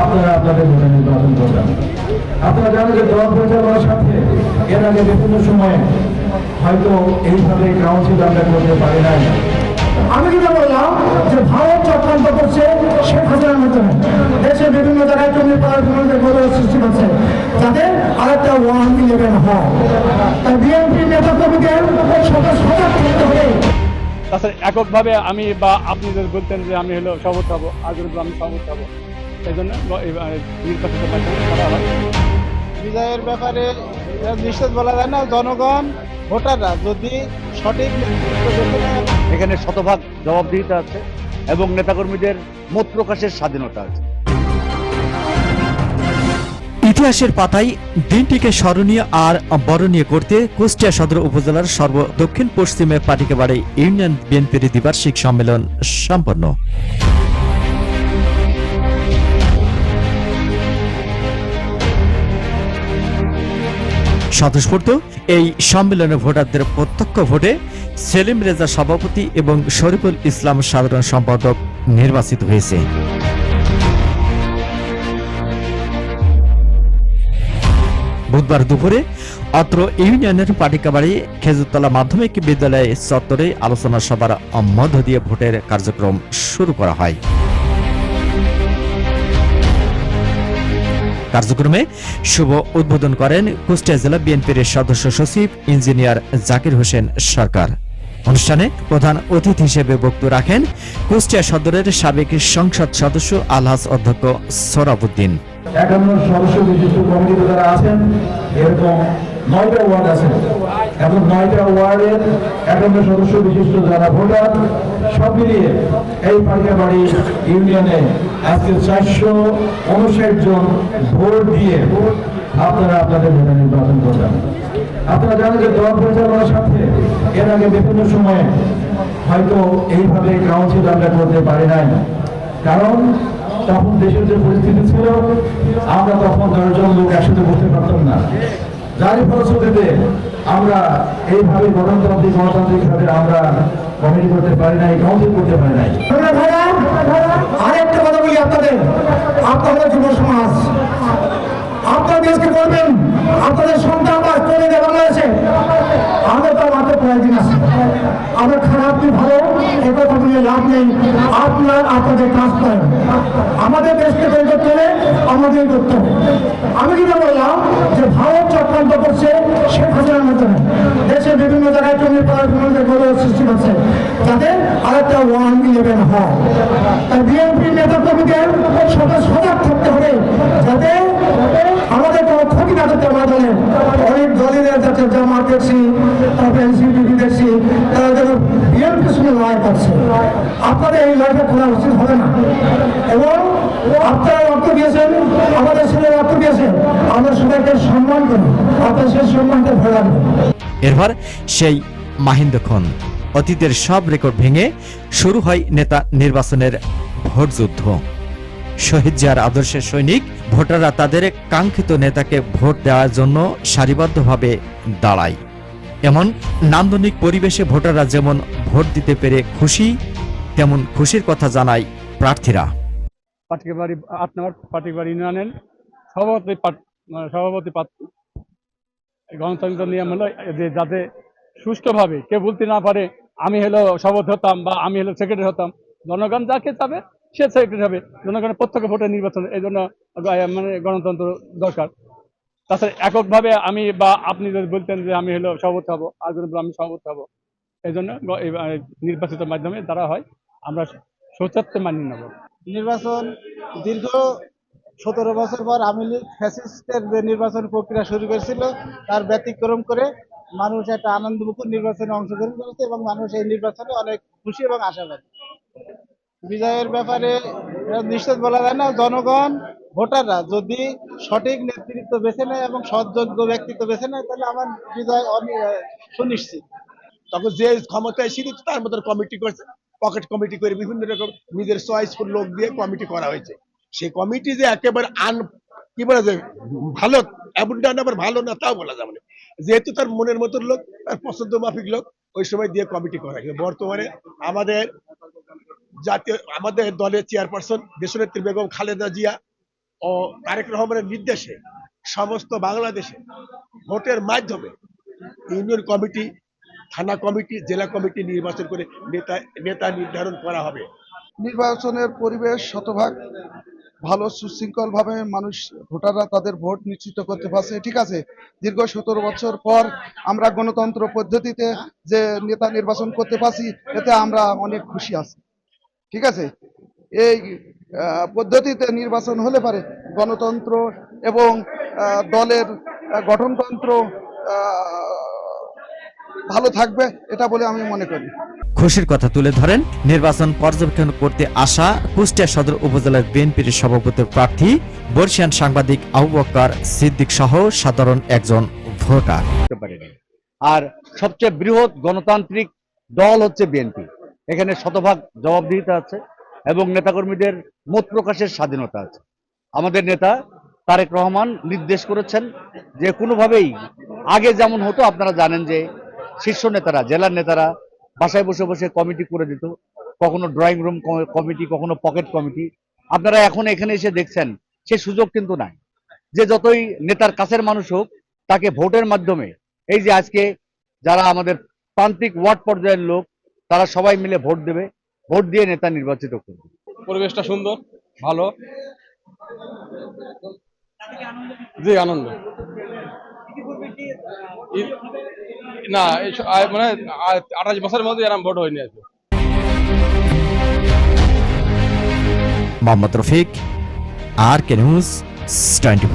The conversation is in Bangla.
আপনারা আপনাদের ভোটে নির্বাচন করবেন। আপনারা জানেন যে দল পরিচালনার সাথে এর আগে বিভিন্ন সময়ে হয়তো এইভাবে কাউন্সিল আমরা করতে পারি নাই। আমি যেটা বললাম যে ভারত চক্রান্ত করছে শেখ হাসিনার মাধ্যমে। দেশে বিভিন্ন জায়গায় জমি পাড়ার বিভিন্ন সৃষ্টি করছে, যাতে আরেকটা ওয়ান ইলেভেন হয়। তাই বিএনপি নেতা কর্মীদের সদা সজাগ থাকতে হবে। তাছাড়া এককভাবে আমি বা আপনি যদি বলতেন যে আমি হলো শপথ হব, আজ আমি শপথ হব। জন্য নির্বাচিত করা হয়। বিজয়ের ব্যাপারে নিশ্চিত বলা যায় না। জনগণ ভোটাররা যদি সঠিক এখানে শতভাগ জবাবদিহিতা আছে এবং নেতাকর্মীদের মত প্রকাশের স্বাধীনতা আছে। ইতিহাসের পাতায় দিনটিকে স্মরণীয় আর বরণীয় করতে কুষ্টিয়া সদর উপজেলার সর্ব দক্ষিণ পশ্চিমে পাটিকাবাড়ি ইউনিয়ন বিএনপির দ্বিবার্ষিক সম্মেলন সম্পন্ন। স্বতঃস্ফূর্ত এই সম্মেলনে ভোটারদের প্রত্যক্ষ ভোটে সেলিম রেজা সভাপতি এবং শরীফুল ইসলাম সাধারণ সম্পাদক নির্বাচিত হয়েছে। বুধবার দুপুরে অত্র ইউনিয়নের পাটিকাবাড়ি খেজুরতলা মাধ্যমিক বিদ্যালয় চত্বরে আলোচনা সভার মধ্য দিয়ে ভোটের কার্যক্রম শুরু করা হয়। কার্যক্রমে শুভ উদ্বোধন করেন কুষ্টিয়া জেলা বিএনপির সদস্য সচিব ইঞ্জিনিয়ার জাকির হোসেন সরকার। অনুষ্ঠানে প্রধান অতিথি হিসেবে বক্তব্য রাখেন কুষ্টিয়া সদরের সাবেক সংসদ সদস্য আলহাজ অধ্যক্ষ সোরাবুদ্দিন একান্ন সদস্য বিশিষ্ট যারা ভোটার, সব মিলিয়ে এই পারিকাবাড়ি ইউনিয়নে আজকে চারশো উনষাট জন ভোট দিয়ে আপনারা আপনাদের ভোটে নির্বাচন করবেন। আপনারা জানেন যে দল পরিচালনার সাথে এর আগে বিভিন্ন সময়ে হয়তো এইভাবে কাউন্সিল আমরা করতে পারি নাই। কারণ তখন দেশের যে পরিস্থিতি ছিল, আমরা তখন দশজন লোক একসাথে বসতে পারতাম না। যারই ফলশ্রুতিতে আমরা এইভাবে গণতান্ত্রিক গণতান্ত্রিক ভাবে আমরা কমিটি করতে পারি নাই কাউন্সিল করতে পারি নাই। আরেকটা কথা বলি আপনাদের। আপনাদের যুব সমাজ। আপনারা দেশকে বলবেন আপনাদের সন্তান চলে যাবে বাংলাদেশে। আমাদের তো মাত্র কয়েকদিন আছে আমরা খারাপ কি ভালো? এ কথা বলে লাভ নেই। আপনার আপনাদের কাজ করেন। আমাদের দেশকে তৈরি করতে হলে আমাদের করতে আমি যেটা বললাম যে ভারত চক্রান্ত করছে শেখ হাসিনার মাধ্যমে দেশের বিভিন্ন জায়গায় জমি পাড়ার বিভিন্ন গৌরব সৃষ্টি করছে যাতে আরেকটা ইলেভেন হয়। তাই বিএনপি নেতা কর্মীদের সদা সজাগ থাকতে হবে যাতে আমাদের কোনো ক্ষতি না করতে আমরা দলের অনেক দলের যাচ্ছে জামাত দেখছি, তারপরে এনসিপি দেখছি তারা যেন বিএনপির সঙ্গে লড়াই করছে। আপনাদের এই লড়াইটা করা উচিত হবে না। এবং আপনারা রক্ত দিয়েছেন, আমাদের ছেলে রক্ত দিয়েছেন আমরা সবাইকে সম্মান করি। আপনার সেই সম্মানটা লাগবে এরপর সেই মাহিন্দক্ষণ অতীতের সব রেকর্ড ভেঙে শুরু হয় নেতা নির্বাচনের ভোটযুদ্ধ। শহীদ জিয়ার আদর্শের সৈনিক, ভোটাররা তাদের কাঙ্ক্ষিত নেতাকে ভোট দেওয়ার জন্য সারিবদ্ধভাবে দাঁড়ায়। এমন নান্দনিক পরিবেশে ভোটাররা যেমন ভোট দিতে পেরে খুশি, তেমন খুশির কথা জানায় প্রার্থীরা। আট সভাপতি মানে সভাপতি গণতন্ত্র নিয়ম হলো যাতে সুষ্ঠুভাবে, কেউ বলতে না পারে আমি হলো সভাপতি হতাম বা আমি হলো সেক্রেটারি হতাম, জনগণ যাকে চাবে সে সেক্রেটারি হবে। জনগণের প্রত্যক্ষ ভোটে নির্বাচন, এই জন্য মানে গণতন্ত্র দরকার। তাছাড়া এককভাবে আমি বা আপনি যদি বলতেন যে আমি হলো সভাপতি হব আজ আমি সভাপতি হব, এই জন্য নির্বাচিত মাধ্যমে দ্বারা হয়, আমরা সত্যার্থে মানিয়ে নেব। নির্বাচন দীর্ঘ সতেরো বছর পর আওয়ামী লীগ ফ্যাসিস্টের যে নির্বাচন প্রক্রিয়া শুরু করেছিল, তার ব্যতিক্রম করে মানুষ একটা আনন্দমুখর নির্বাচনে অংশগ্রহণ করেছে এবং মানুষ এই নির্বাচনে অনেক খুশি এবং আশাবাদী। বিজয়ের ব্যাপারে নিশ্চিত বলা যায় না, জনগণ, ভোটাররা যদি সঠিক নেতৃত্ব বেছে নেয় এবং সৎযোগ্য ব্যক্তিত্ব বেছে নেয়, তাহলে আমার বিজয় সুনিশ্চিত। তখন যে ক্ষমতায় ছিল, তার মতন কমিটি করছে। পকেট কমিটি করে বিভিন্ন রকম নিজের চয়েসফুল লোক দিয়ে কমিটি করা হয়েছে। সেই কমিটি যে একেবারে আন, কি বলা যায় ভালো অ্যাবুন্ডান আবার ভালো না, তাও বলা যাবে না। যেহেতু তার মনের মতন লোক, তার পছন্দ মাফিক লোক, ওই সময় দিয়ে কমিটি করা বর্তমানে আমাদের জাতীয়, আমাদের দলের চেয়ারপারসন দেশনেত্রী বেগম খালেদা জিয়া ও তারেক রহমানের নির্দেশে সমস্ত বাংলাদেশে ভোটের মাধ্যমে ইউনিয়ন কমিটি থানা কমিটি জেলা কমিটি নির্বাচন করে নেতা নেতা নির্ধারণ করা হবে। নির্বাচনের পরিবেশ শতভাগ ভালো সুশৃঙ্খল ভাবে মানুষ, ভোটাররা তাদের ভোট নিশ্চিত করতে পারছে। ঠিক আছে, দীর্ঘ সতেরো বছর পর আমরা গণতন্ত্র পদ্ধতিতে যে নেতা নির্বাচন করতে পারছি, এতে আমরা অনেক খুশি আছি। ঠিক আছে, এই পদ্ধতিতে নির্বাচন হলে পারে গণতন্ত্র এবং দলের গঠনতন্ত্র ভালো থাকবে, এটা বলে আমি মনে করি। খুশির কথা তুলে ধরেন। নির্বাচন পর্যবেক্ষণ করতে আসা কুষ্টিয়া সদর উপজেলার বিএনপির সভাপতি প্রার্থী বর্ষিয়ান সাংবাদিক আবু বক্কর সিদ্দিক সহ সাধারণ একজন ভোটার। আর সবচেয়ে বৃহৎ গণতান্ত্রিক দল হচ্ছে বিএনপি। এখানে শতভাগ জবাবদিহিতা আছে এবং নেতাকর্মীদের মত প্রকাশের স্বাধীনতা আছে। আমাদের নেতা তারেক রহমান নির্দেশ করেছেন যে কোনোভাবেই আগে যেমন হতো, আপনারা জানেন যে শীর্ষ নেতারা, জেলার নেতারা বাসায় বসে বসে কমিটি করে দিত। কখনো ড্রয়িং রুম কমিটি কখনো পকেট কমিটি আপনারা এখন এখানে এসে দেখছেন, সে সুযোগ কিন্তু নাই। যে যতই নেতার কাছের মানুষ হোক, তাকে ভোটের মাধ্যমে, এই যে আজকে যারা আমাদের প্রান্তিক ওয়ার্ড পর্যায়ের লোক, তারা সবাই মিলে ভোট দেবে, ভোট দিয়ে নেতা নির্বাচিত করবে। পরিবেশটা সুন্দর, ভালো। জি, আনন্দ। না মানে আঠাশ বছরের মধ্যে এরকম ভোট হয়নি আজকে। Mohammad Rafiq, R K news twenty